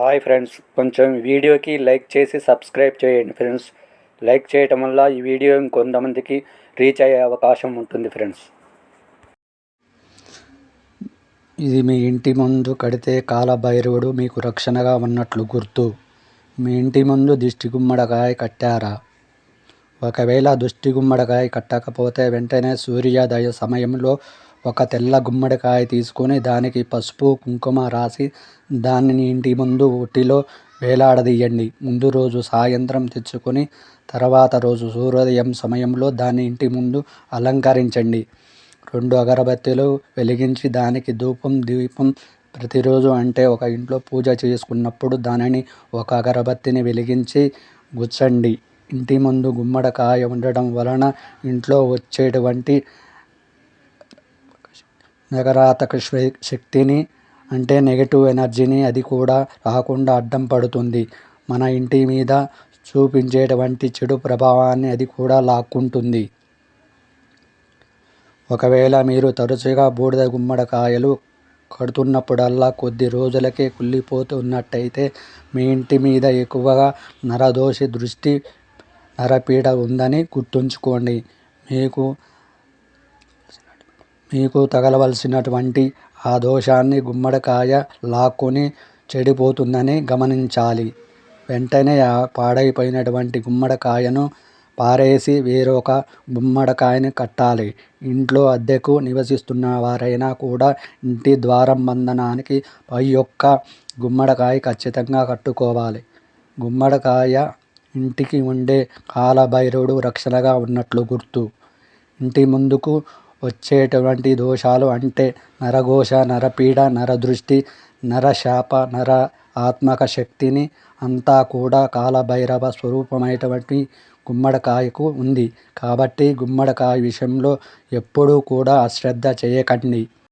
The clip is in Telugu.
హాయ్ ఫ్రెండ్స్ కొంచెం వీడియోకి లైక్ చేసి సబ్స్క్రైబ్ చేయండి ఫ్రెండ్స్. లైక్ చేయటం వల్ల ఈ వీడియో ఇంకొంతమందికి రీచ్ అయ్యే అవకాశం ఉంటుంది ఫ్రెండ్స్. ఇది మీ ఇంటి ముందు కడితే కాలభైరవుడు మీకు రక్షణగా ఉన్నట్లు గుర్తు. మీ ఇంటి ముందు దిష్టి గుమ్మడికాయ కట్టారా? ఒకవేళ దిష్టి గుమ్మడికాయ కట్టకపోతే వెంటనే సూర్యోదయ సమయంలో ఒక తెల్ల గుమ్మడికాయ తీసుకొని దానికి పసుపు కుంకుమ రాసి దానిని ఇంటి ముందు ఒట్టిలో వేలాడదీయండి. ముందు రోజు సాయంత్రం తెచ్చుకొని తర్వాత రోజు సూర్యోదయం సమయంలో దాన్ని ఇంటి ముందు అలంకరించండి. రెండు అగరబత్తీలు వెలిగించి దానికి ధూపం దీపం ప్రతిరోజు అంటే ఒక ఇంట్లో పూజ చేసుకున్నప్పుడు దానిని ఒక అగరబత్తిని వెలిగించి గుచ్చండి. ఇంటి ముందు గుమ్మడికాయ ఉండడం వలన ఇంట్లో వచ్చేటువంటి నగరాతక శక్తిని అంటే నెగటివ్ ఎనర్జీని అది కూడా రాకుండా అడ్డం పడుతుంది. మన ఇంటి మీద చూపించేటువంటి చెడు ప్రభావాన్ని అది కూడా లాక్కుంటుంది. ఒకవేళ మీరు తరచుగా బూడిద గుమ్మడికాయలు కడుతున్నప్పుడల్లా కొద్ది రోజులకే కుళ్ళిపోతున్నట్టయితే మీ ఇంటి మీద ఎక్కువగా నరదోషి దృష్టి నరపీడ ఉందని గుర్తుంచుకోండి. మీకు మీకు తగలవలసినటువంటి ఆ దోషాన్ని గుమ్మడికాయ లాక్కుని చెడిపోతుందని గమనించాలి. వెంటనే ఆ పాడైపోయినటువంటి గుమ్మడికాయను పారేసి వేరొక గుమ్మడికాయని కట్టాలి. ఇంట్లో అద్దెకు నివసిస్తున్న వారైనా కూడా ఇంటి ద్వారం బంధనానికి పై యొక్క గుమ్మడికాయ ఖచ్చితంగా కట్టుకోవాలి. గుమ్మడికాయ ఇంటికి ఉండే కాలభైరవుడు రక్షణగా ఉన్నట్లు గుర్తు. ఇంటి ముందుకు వచ్చేటువంటి దోషాలు అంటే నరఘోష నరపీడ నరదృష్టి నరశాప నర ఆత్మక శక్తిని అంతా కూడా కాలభైరవ స్వరూపమైనటువంటి గుమ్మడికాయకు ఉంది. కాబట్టి గుమ్మడికాయ విషయంలో ఎప్పుడూ కూడా అశ్రద్ధ చేయకండి.